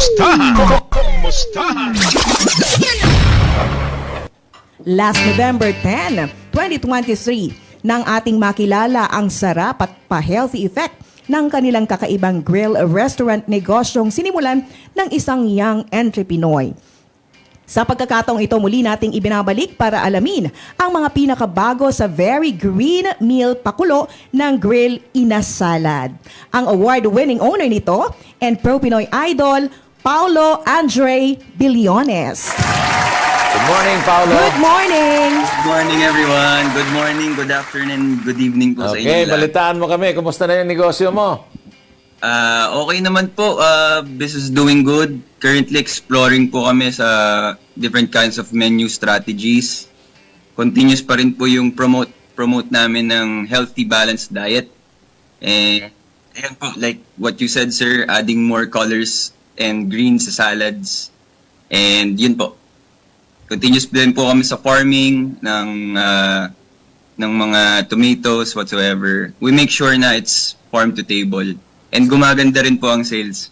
Kumustahan? Kumustahan? Last November 10, 2023, nang ating makilala ang sarap at pa-healthy effect ng kanilang kakaibang grill restaurant negosyong sinimulan ng isang young entrepreneur. Sa pagkakataong ito, muli nating ibinabalik para alamin ang mga pinakabago sa Very Green Meal Pakulo ng Grill Inasalad. Ang award-winning owner nito and pro-Pinoy idol, Paulo Andre Billones. Good morning, Paolo. Good morning! Good morning everyone. Good morning, good afternoon, good evening po sa inyo. Okay, lahat. balitaan mo kami. Kumusta na yung negosyo mo? Ah, okay naman po. Ah, business doing good. Currently exploring po kami sa different kinds of menu strategies. Continuous pa rin po yung promote promote namin ng healthy balanced diet. And ayan po, like what you said sir, adding more colors and greens sa salads. And yun po. Continuous din po kami sa farming ng ah, ng mga tomatoes whatsoever. We make sure na it's farm to table. And gumaganda rin po ang sales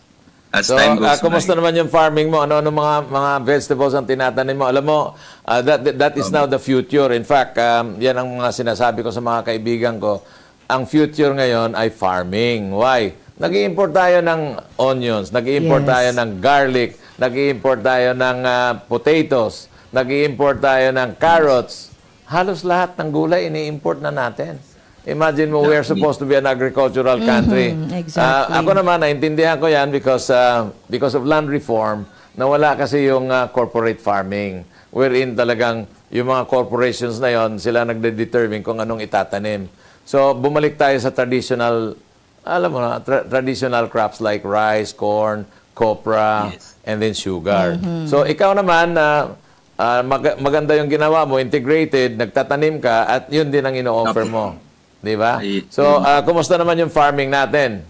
as So, time ah, goes kumusta by. naman yung farming mo? Ano-ano mga mga vegetables ang tinatanim mo? Alam mo, ah, that, that is now the future. In fact, um, yan ang mga sinasabi ko sa mga kaibigan ko. Ang future ngayon ay farming. Why? Nag-i-import tayo ng onions, nag-i-import Yes. tayo ng garlic, nag-i-import tayo ng ah, potatoes, nag-i-import tayo ng carrots. Halos lahat ng gulay ini-import na natin. Imagine mo, we are supposed to be an agricultural country. exactly. Ah, ako naman, naintindihan ko yan because, uh, because of land reform, nawala kasi yung uh, corporate farming. Wherein talagang yung mga corporations na yon sila nagde-determine kung anong itatanim. So, bumalik tayo sa traditional, alam mo na, tra- traditional crops like rice, corn, copra, Yes. and then sugar. So, ikaw naman, uh, uh, mag- maganda yung ginawa mo, integrated, nagtatanim ka, at yun din ang ino-offer mo. Di ba? So, uh, kumusta naman yung farming natin?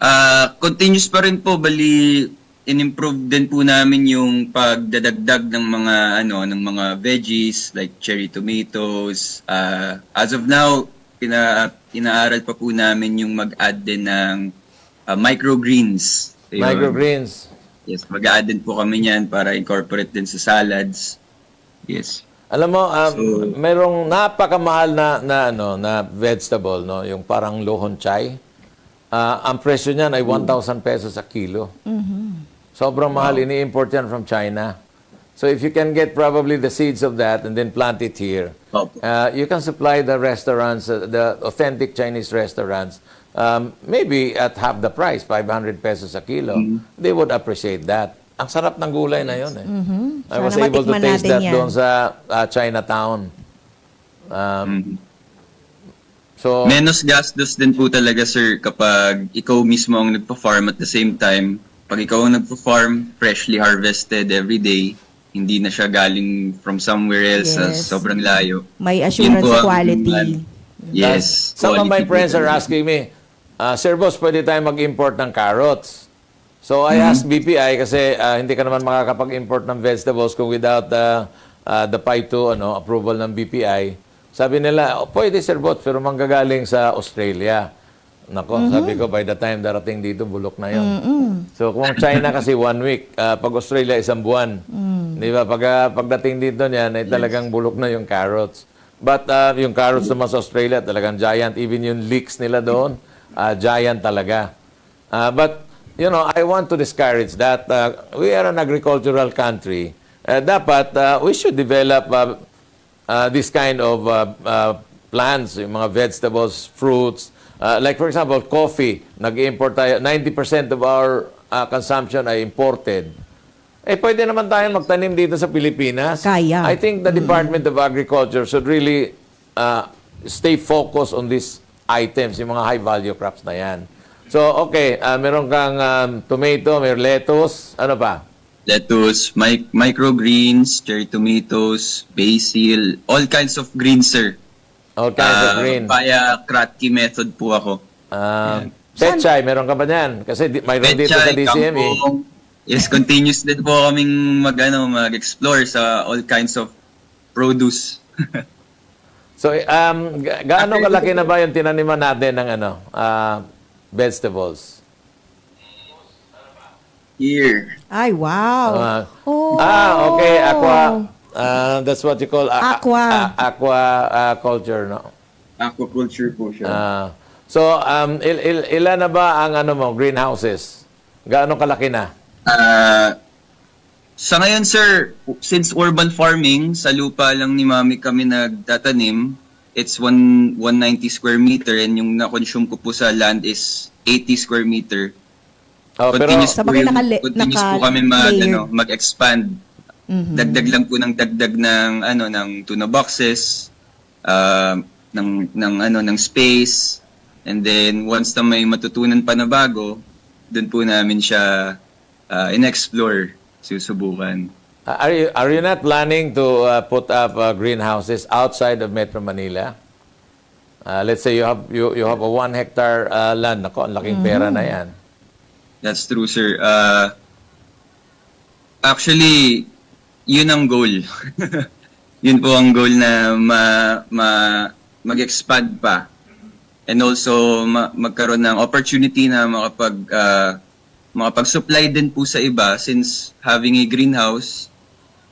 Ah, continuous pa rin po bali in-improve din po namin yung pagdadagdag ng mga ano ng mga veggies like cherry tomatoes. Ah, as of now, pina, inaaral pa po namin yung mag-add din ng ah, microgreens. Ayun. Microgreens. Yes, mag-add din po kami niyan para incorporate din sa salads. Yes. Alam mo, um, So- merong napakamahal na, na, ano, na vegetable, no? yung parang lohon chai. Ah, ang presyo niyan ay 1,000 pesos a kilo. Sobrang mahal, ini-import yan from China. So if you can get probably the seeds of that and then plant it here, Opo. uh, you can supply the restaurants, uh, the authentic Chinese restaurants, um, maybe at half the price, 500 pesos a kilo. They would appreciate that. Ang sarap ng gulay na yun eh. I Sana was able to taste that yan. doon sa uh, Chinatown. Um, Mhm. so, Menos gastos din po talaga sir kapag ikaw mismo ang nagpa-farm at the same time, pag ikaw ang nagpa-farm, freshly harvested every day, hindi na siya galing from somewhere else sa Yes. sobrang layo. May assurance po sa ang- quality. Yes. some of my quality friends are asking me, uh, Sir Boss, pwede tayo mag-import ng carrots. So I Mm-hmm. asked BPI kasi uh, hindi ka naman makakapag-import ng vegetables kung without uh, uh, the PAITO ano, approval ng BPI. Sabi nila, oh, pwede Sir Boss, pero manggagaling sa Australia. Nako, Mm-hmm. sabi ko, by the time darating dito, bulok na yon. So kung China kasi one week, uh, pag Australia isang buwan. Mm. Di ba? Pag, uh, pagdating dito niyan, ay talagang bulok na yung carrots. But uh, yung carrots naman sa Australia, talagang giant. Even yung leeks nila doon, uh, giant talaga. Uh, but, you know, I want to discourage that. Uh, we are an agricultural country. Uh, dapat, uh, we should develop uh, uh, this kind of uh, uh, plants, yung mga vegetables, fruits. Uh, like for example, coffee. Nag-import tayo. 90% of our uh, consumption ay imported. Eh, pwede naman tayo magtanim dito sa Pilipinas. Kaya. I think the Department of Agriculture should really uh, stay focused on these items, yung mga high-value crops na yan. So, okay, uh, meron kang um, tomato, may lettuce, ano pa? Lettuce, mic- microgreens, cherry tomatoes, basil, all kinds of greens, sir. All kinds of Ah, green. Via Kratky method po ako. Uh, Petchay, meron ka ba yan? Kasi di, mayroon dito sa Pechay, DCM eh. kangkong. Yes, continuous din po kaming mag, ano, mag-explore sa all kinds of produce. So, um, ga- gaano kalaki na ba yung tinaniman natin ng ano, ah, vegetables? Here. Ay, wow. Ah. oh. Ah, okay, aqua. ah, that's what you call a- Aqua. a- aqua ah, culture, no? Aquaculture po siya. Ah, so, um, il- il- ilan na ba ang ano mo, greenhouses? Gaano kalaki na? Ah, sa ngayon, sir, since urban farming, sa lupa lang ni Mami kami nagtatanim, it's one, 190 square meter and yung na-consume ko po sa land is 80 square meter. Oh, pero, continuous Sa po, yung- nakali- continuous po naka- kami mag, layered. ano, mag-expand. Mhm. Dagdag lang po ng dagdag ng ano ng tuna boxes, uh, ng ng ano ng space and then once na may matutunan pa na bago, doon po namin siya uh, in-explore, susubukan. ah, are, you, are you not planning to uh, put up uh, greenhouses outside of Metro Manila? Uh, let's say you have you, you have a one hectare uh, land. Nako, ang laking pera na yan. That's true, sir. Uh, actually, yun ang goal. yun po ang goal na ma, ma, mag-expand pa. And also, ma- magkaroon ng opportunity na makapag, uh, makapag-supply din po sa iba since having a greenhouse,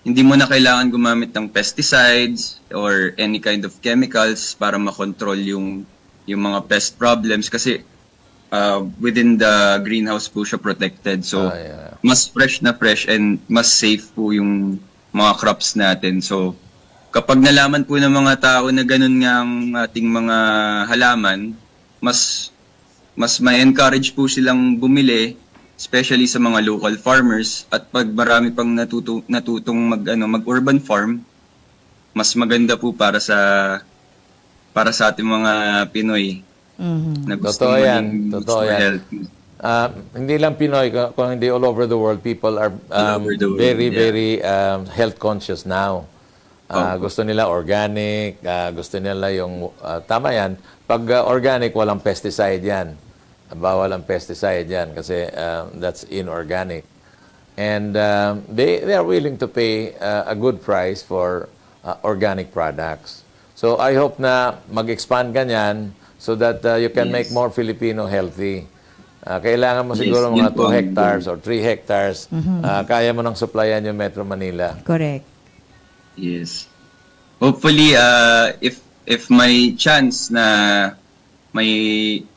hindi mo na kailangan gumamit ng pesticides or any kind of chemicals para makontrol yung yung mga pest problems kasi uh, within the greenhouse po siya protected. So, Ah, yeah. mas fresh na fresh and mas safe po yung mga crops natin. So, kapag nalaman po ng mga tao na ganun nga ang ating mga halaman, mas mas may encourage po silang bumili especially sa mga local farmers at pag marami pang natuto, natutong mag ano mag urban farm mas maganda po para sa para sa ating mga Pinoy Mhm. na gusto Totoo yan. Totoo yan. Ah, hindi lang Pinoy, kung hindi all over the world, people are um, world, very, yeah. very um, health conscious now. Ah, gusto nila organic, ah, gusto nila yung, ah, tama yan, pag ah, organic, walang pesticide yan. Bawal ang pesticide yan kasi ah, that's inorganic. And um, they, they are willing to pay uh, a good price for uh, organic products. So I hope na mag-expand ka niyan so that uh, you can make more Filipino healthy. Ah, kailangan mo Yes, siguro mga po 2 ang hectares or 3 hectares. Ah, kaya mo nang supplyan yung Metro Manila. Correct. Yes. Hopefully, uh, if if may chance na may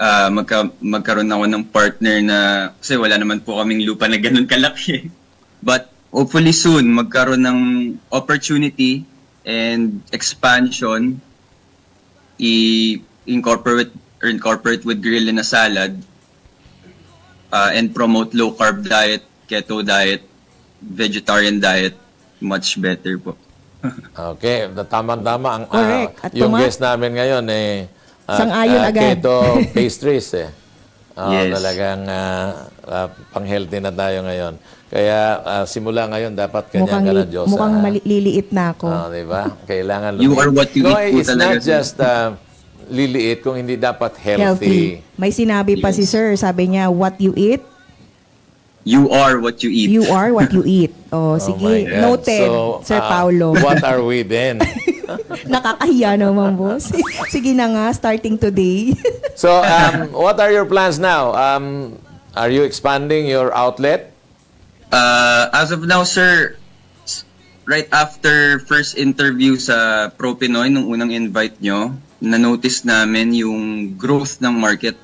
uh, magka, magkaroon ako ng partner na kasi wala naman po kaming lupa na ganun kalaki. But hopefully soon magkaroon ng opportunity and expansion i-incorporate or incorporate with grill in a salad uh, and promote low carb diet, keto diet, vegetarian diet much better po. Okay, na- tama-tama ang ah, Correct. At yung tuma- guest namin ngayon eh Sang-ayon ah, agad. Keto pastries eh. Ah, Yes. Talagang ah, ah, pang-healthy na tayo ngayon. Kaya ah, simula ngayon dapat ganyan Mukhang, ka na Diyos. mukhang ah. mali- liliit na ako. Ah, di ba? Kailangan You are what you no, eat it's talaga, not just uh, liliit kung hindi dapat healthy. Healthy. May sinabi pa si Yes. sir, sabi niya, what you eat, You are what you eat. you are what you eat. Oh Oh, sige, noted, So, Sir ah, Paulo. What are we then? Nakakahiya naman, boss. sige na nga, starting today. so, um, what are your plans now? Um, are you expanding your outlet? Uh, as of now, sir, right after first interview sa Pro Pinoy, nung unang invite nyo, na-notice namin yung growth ng market.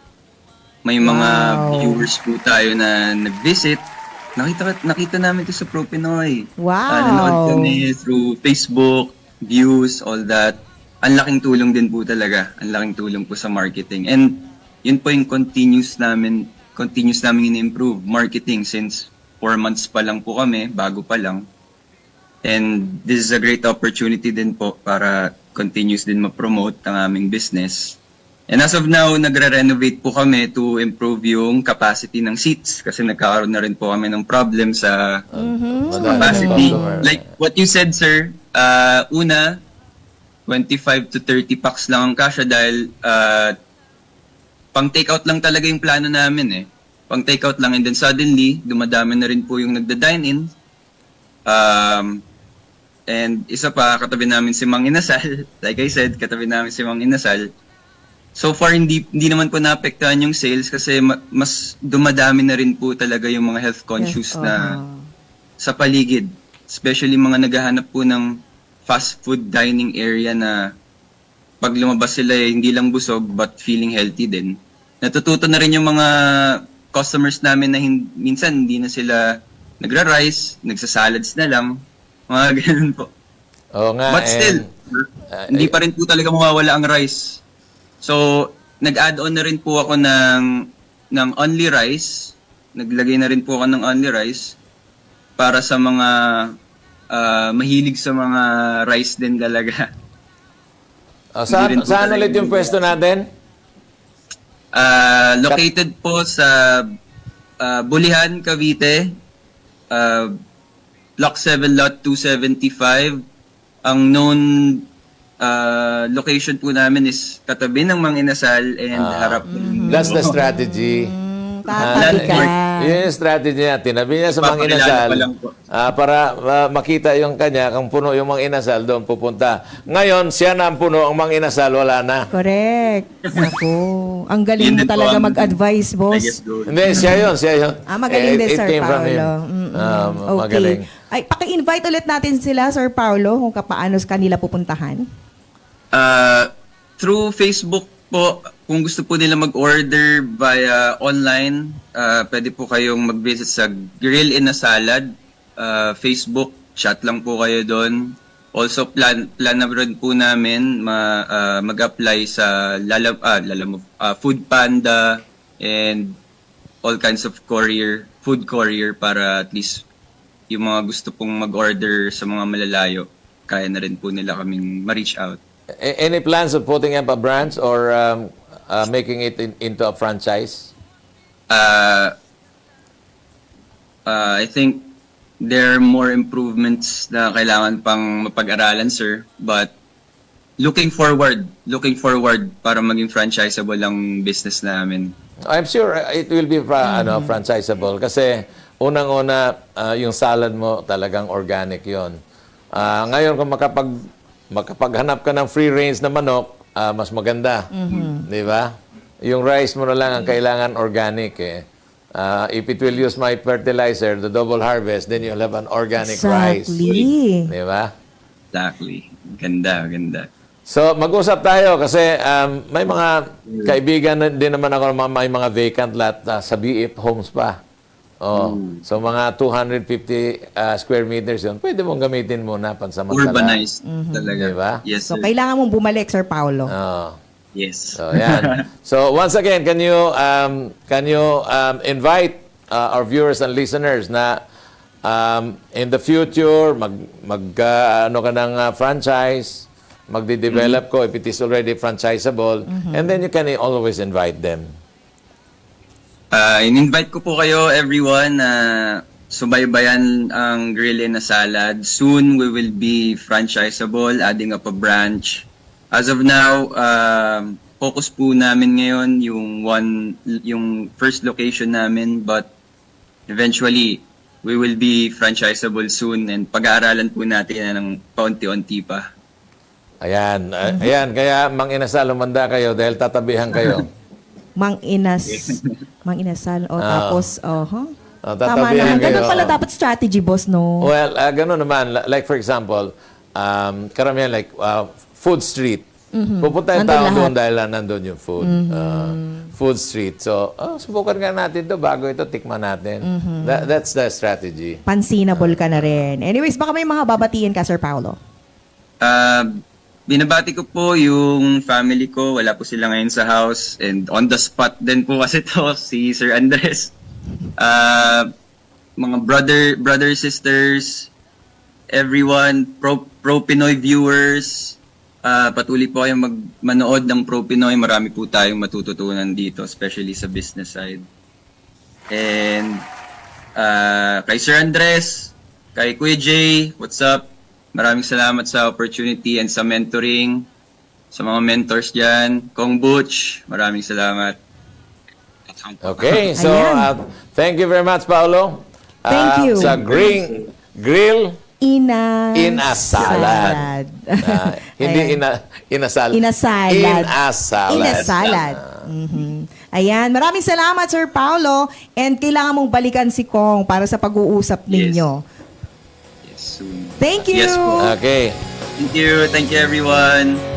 May mga Wow. viewers po tayo na nag-visit. Nakita, nakita namin to sa Pro Pinoy. Wow. Ah, nanood kami through Facebook, views, all that. Ang laking tulong din po talaga. Ang laking tulong po sa marketing. And yun po yung continuous namin, continuous namin in-improve marketing since four months pa lang po kami, bago pa lang. And this is a great opportunity din po para continuous din ma-promote ang aming business. And as of now, nagre-renovate po kami to improve yung capacity ng seats kasi nagkakaroon na rin po kami ng problem sa Madami capacity. Like what you said, sir, uh, una, 25 to 30 packs lang ang kasya dahil uh, pang takeout lang talaga yung plano namin eh. Pang takeout lang and then suddenly, dumadami na rin po yung nagda-dine-in. Um, and isa pa, katabi namin si Mang Inasal. Like I said, katabi namin si Mang Inasal. So far, hindi, hindi naman po naapektuhan yung sales kasi ma- mas dumadami na rin po talaga yung mga health conscious Yes, na oo. sa paligid. Especially mga naghahanap po ng fast food dining area na pag lumabas sila eh, hindi lang busog but feeling healthy din. Natututo na rin yung mga customers namin na hin- minsan hindi na sila nagra-rice, nagsasalads na lang. Mga ganun po. Oo nga. But and- still, Ah, hindi eh, pa rin po talaga mawawala ang rice. So, nag-add on na rin po ako ng, ng only rice. Naglagay na rin po ako ng only rice para sa mga ah, mahilig sa mga rice din talaga. oh, saan, saan ulit yung pwesto natin? Ah, located po sa ah, Bulihan, Cavite. Ah, Block 7, Lot 275. Ang known ah, location po namin is katabi ng Mang Inasal and Ah. harap ng That's the strategy. Tatabi ka. Yun yung strategy niya. Tinabi niya sa mga inasal ah, para ah, makita yung kanya, kung puno yung mga inasal, doon pupunta. Ngayon, siya na ang puno, ang mga inasal, wala na. Correct. Naku. Ang galing mo talaga mag-advise, boss. Hindi, siya yun, siya yun. Ah, magaling Eh, din, Sir. Paolo. Mm-mm. Ah, okay. Magaling. Ay, paki-invite ulit natin sila, Sir Paolo, kung kapaano kanila pupuntahan. Ah, through Facebook po, kung gusto po nila mag-order via online, ah, pwede po kayong mag-visit sa Grill in a Salad, ah, Facebook, chat lang po kayo doon. Also, plan, plan na rin po namin ma, ah, mag-apply sa Lala, ah, Lalamove, ah, Food Panda and all kinds of courier, food courier para at least yung mga gusto pong mag-order sa mga malalayo, kaya na rin po nila kaming ma-reach out. Any plans of putting up a branch or um, uh, making it in- into a franchise? Uh, uh, I think there are more improvements na kailangan pang mapag-aralan, sir. But looking forward, looking forward para maging franchisable ang business namin. I'm sure uh, it will be fra- ano, franchisable kasi unang-una uh, yung salad mo talagang organic yon. Ah, ngayon kung makapag makapaghanap ka ng free range na manok, ah, mas maganda. 'Di ba? Yung rice mo na lang ang kailangan organic eh. Ah, if it will use my fertilizer, the double harvest, then you'll have an organic rice. Exactly. 'Di ba? Exactly. Ganda, ganda. So, mag-usap tayo kasi um, may mga kaibigan na- din naman ako na may mga vacant lot uh, sa BF Homes pa. Oh, So, mga 250 uh, square meters yun. Pwede mong gamitin muna pansamantala. Urbanized talaga. Diba? Yes, So, sir. kailangan mong bumalik, Sir Paolo. Oh. yes. So, yan. so, once again, can you um, can you um, invite uh, our viewers and listeners na um, in the future mag mag uh, ano ka ng uh, franchise, magde-develop ko if it is already franchisable and then you can always invite them. Uh, in-invite ko po kayo everyone na subaybayan ang Grill in a Salad. Soon we will be franchisable, adding up a branch. As of now, um, focus po namin ngayon yung one yung first location namin but eventually we will be franchisable soon and pag-aaralan po natin ng paunti-unti pa. Ayan, uh, ayan kaya mang inasal umanda kayo dahil tatabihan kayo. Mang Inas. Mang Inasal. O, tapos, oh, huh? Ah, Tama tatabihan naman. Ganun kayo. pala dapat strategy, boss, no? Well, uh, ganun naman. Like for example, um, karamihan like uh, food street. Pupunta yung Nandun tao lahat. doon dahil uh, nandun yung food. Uh, food street. So, oh, subukan nga natin to bago ito, tikman natin. That, that's the strategy. Pansinable ka na rin. Anyways, baka may mga babatiin ka, Sir Paolo. Uh, binabati ko po yung family ko. Wala po sila ngayon sa house. And on the spot din po kasi to si Sir Andres. Uh, mga brother, brother, sisters, everyone, pro, pro Pinoy viewers, uh, patuloy po kayong mag, manood ng pro Pinoy. Marami po tayong matututunan dito, especially sa business side. And uh, kay Sir Andres, kay Kuya Jay, what's up? Maraming salamat sa opportunity and sa mentoring. Sa mga mentors dyan. Kong Butch, maraming salamat. Okay, so uh, thank you very much, Paolo. Uh, Thank you. Sa green, grill, Ina... inasalad. Uh, Ayan. hindi ina, inasal. Inasalad. Inasalad. Inasalad. Mhm. Ayan. Maraming salamat, Sir Paolo. And kailangan mong balikan si Kong para sa pag-uusap ninyo. soon. Thank you. Yes. Okay. Thank you. Thank you, everyone.